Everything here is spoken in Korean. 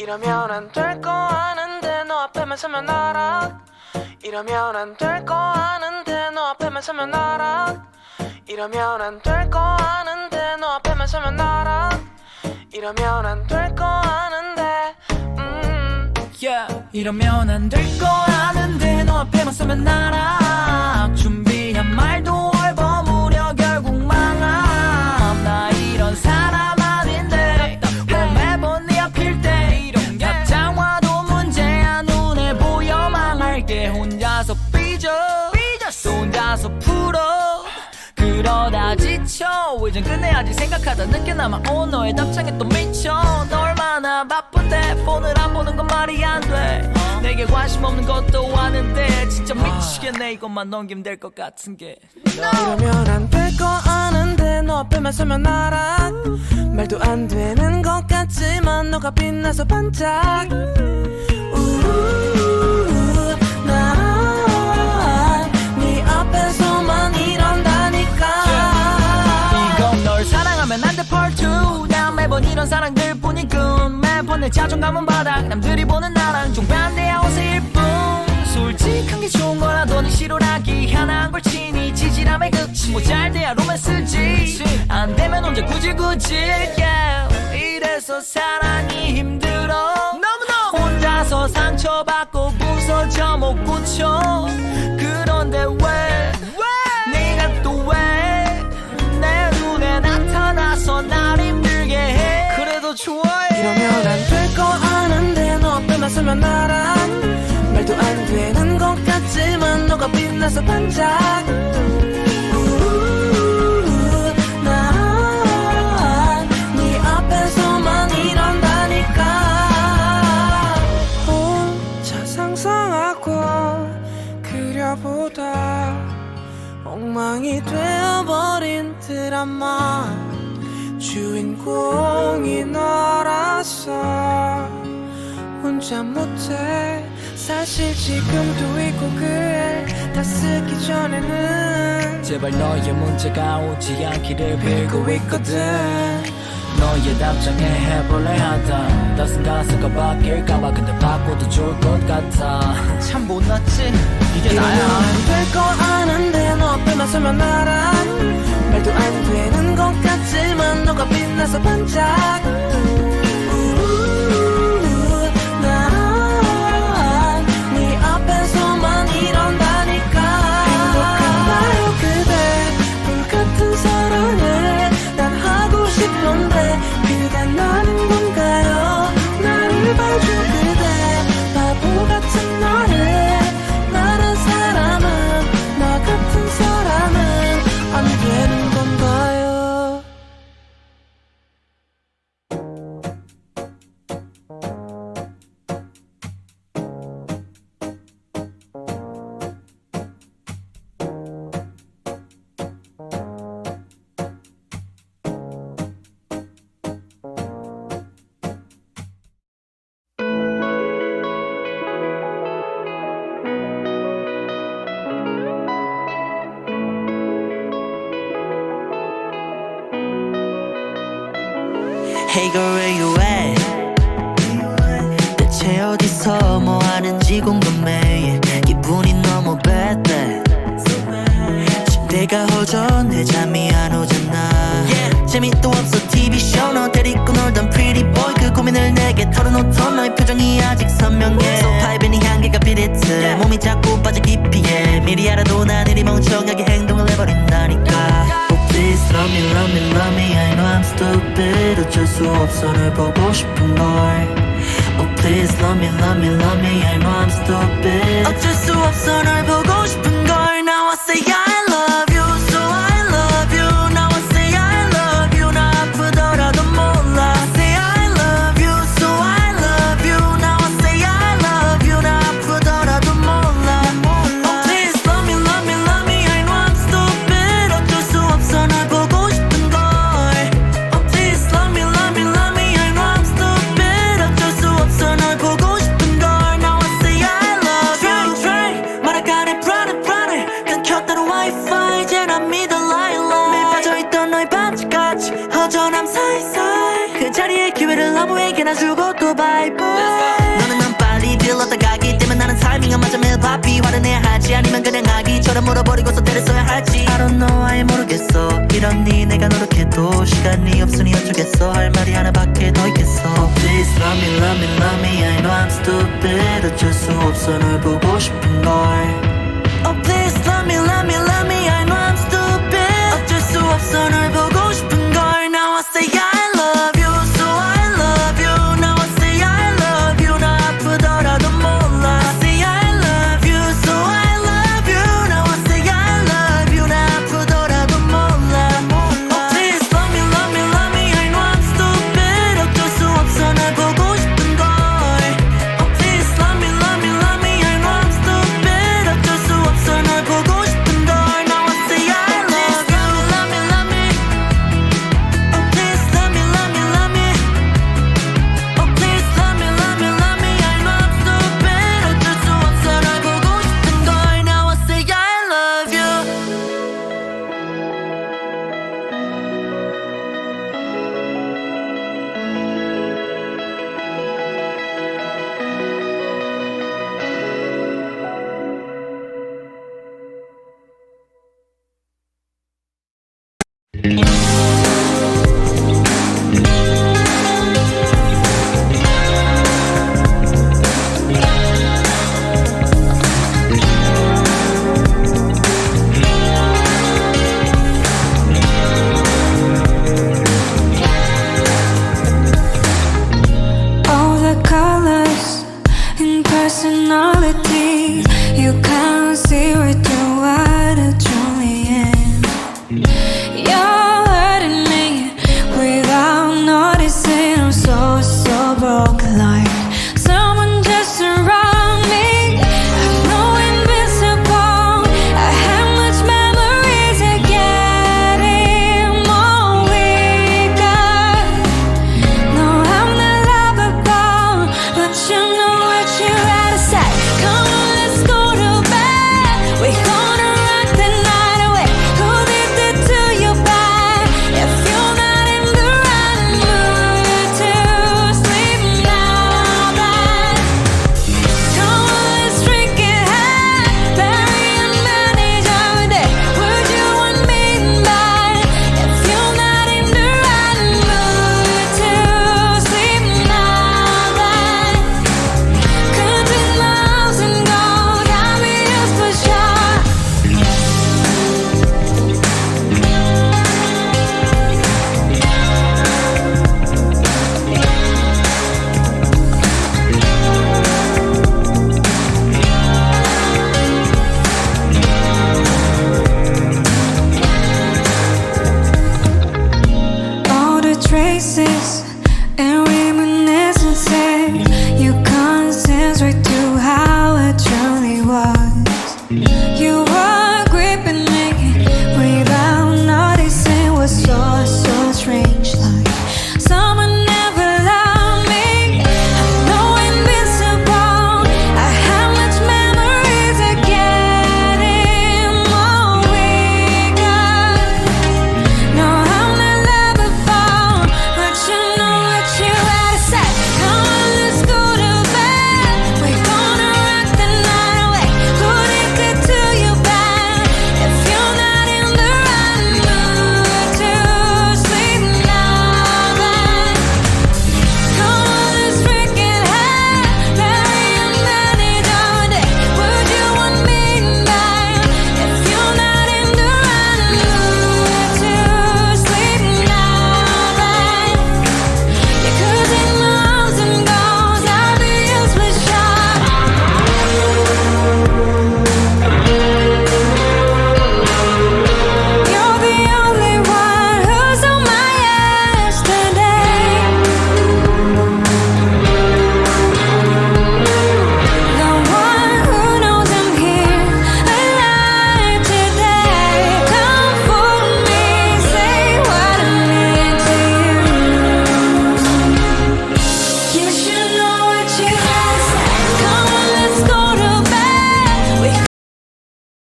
이러면 안 될 거 아는데 너 앞에만 서면 나락 이러면 안 될 거 아는데 너 앞에만 서면 나락 이러면 안 될 거 아는데 너 앞에만 서면 나락 이러면 안 될 거 아는데 음. yeah. 이러면 안 될 거 아는데 너 앞에만 서면 나락 준비한 말도 아직 생각하다 늦게 남아 온 너의 답장에 또 미쳐. 너 얼마나 바쁜데 폰을 안 보는 건 말이 안돼. 내게 관심 없는 것도 아는데 진짜 아. 미치겠네. 이것만 넘기면 될 것 같은 게. no. 이러면 안 될 거 아는데 너 앞에만 서면 알아. 말도 안 되는 것 같지만 너가 빛나서 반짝. 우우. 이런 사랑들 뿐이군. 매번 내 자존감은 바닥 남들이 보는 나랑 정반대야 옷의 일뿐 솔직한 게 좋은 거라더니 실오라기 하나한 걸 치니 지지람의 극치. 뭐잘 돼야 로맨스지. 안 되면 혼자 구질구질 yeah. 이래서 사랑이 힘들어. 너무너무. 혼자서 상처받고 부서져 못 고쳐 그런데 왜 좋아해. 이러면 안 될 거 아는데 너 서면 나랑? 말도 안 되는 것 같지만 너가 빛나서 반짝. 난네 앞에서만 이런다니까. 혼자 상상하고 그려보다 엉망이 되어버린 드라마 주인공이 너라서 혼자 못해. 사실 지금도 있고 그애다 쓰기 전에는 제발 너의 문자가 오지 않기를 빌고 있거든. 너의 답장에 해볼래 하다. 낯선 가사가 바뀔까봐 근데 바꿔도 좋을 것 같아. 참 못났지? 이게 될거 아는데 너 앞에만 서면 나랑 말도 안 되는 것 같지만 너가 빛나서 반짝 Hey girl where you at? 대체 어디서 뭐 하는지 궁금해. 기분이 너무 bad bad 침대가 허전해 잠이 안 오잖아. 재미도 없어 TV쇼 너 데리고 놀던 pretty boy. 그 고민을 내게 털어놓던 너의 표정이 아직 선명해. 소파에 밴이 향기가 비릿해. 몸이 자꾸 빠져 깊이에 미리 알아도 난 이리 멍청하게 행동을 해버린다니까. Oh please love me love me love me stupid 어쩔 수 없어 널 보고 싶은 걸 Oh please love me love me love me I know I'm stupid 어쩔 수 없어 널 보고 싶은 걸 bye bye 너는 난 빨리 들렀다 가기 때문에 나는 타이밍 안 맞아 매일 바삐 화를 내야 하지. 아니면 그냥 아기처럼 물어버리고서 때렸어야 할지. I don't know 아예 모르겠어. 이러니 내가 노력해도 시간이 없으니 어쩌겠어. 할 말이 하나밖에 더 있겠어. Oh, Please love me love me love me. I know I'm stupid. 어쩔 수 없어 널 보고 싶은 걸. Oh please love me love me love me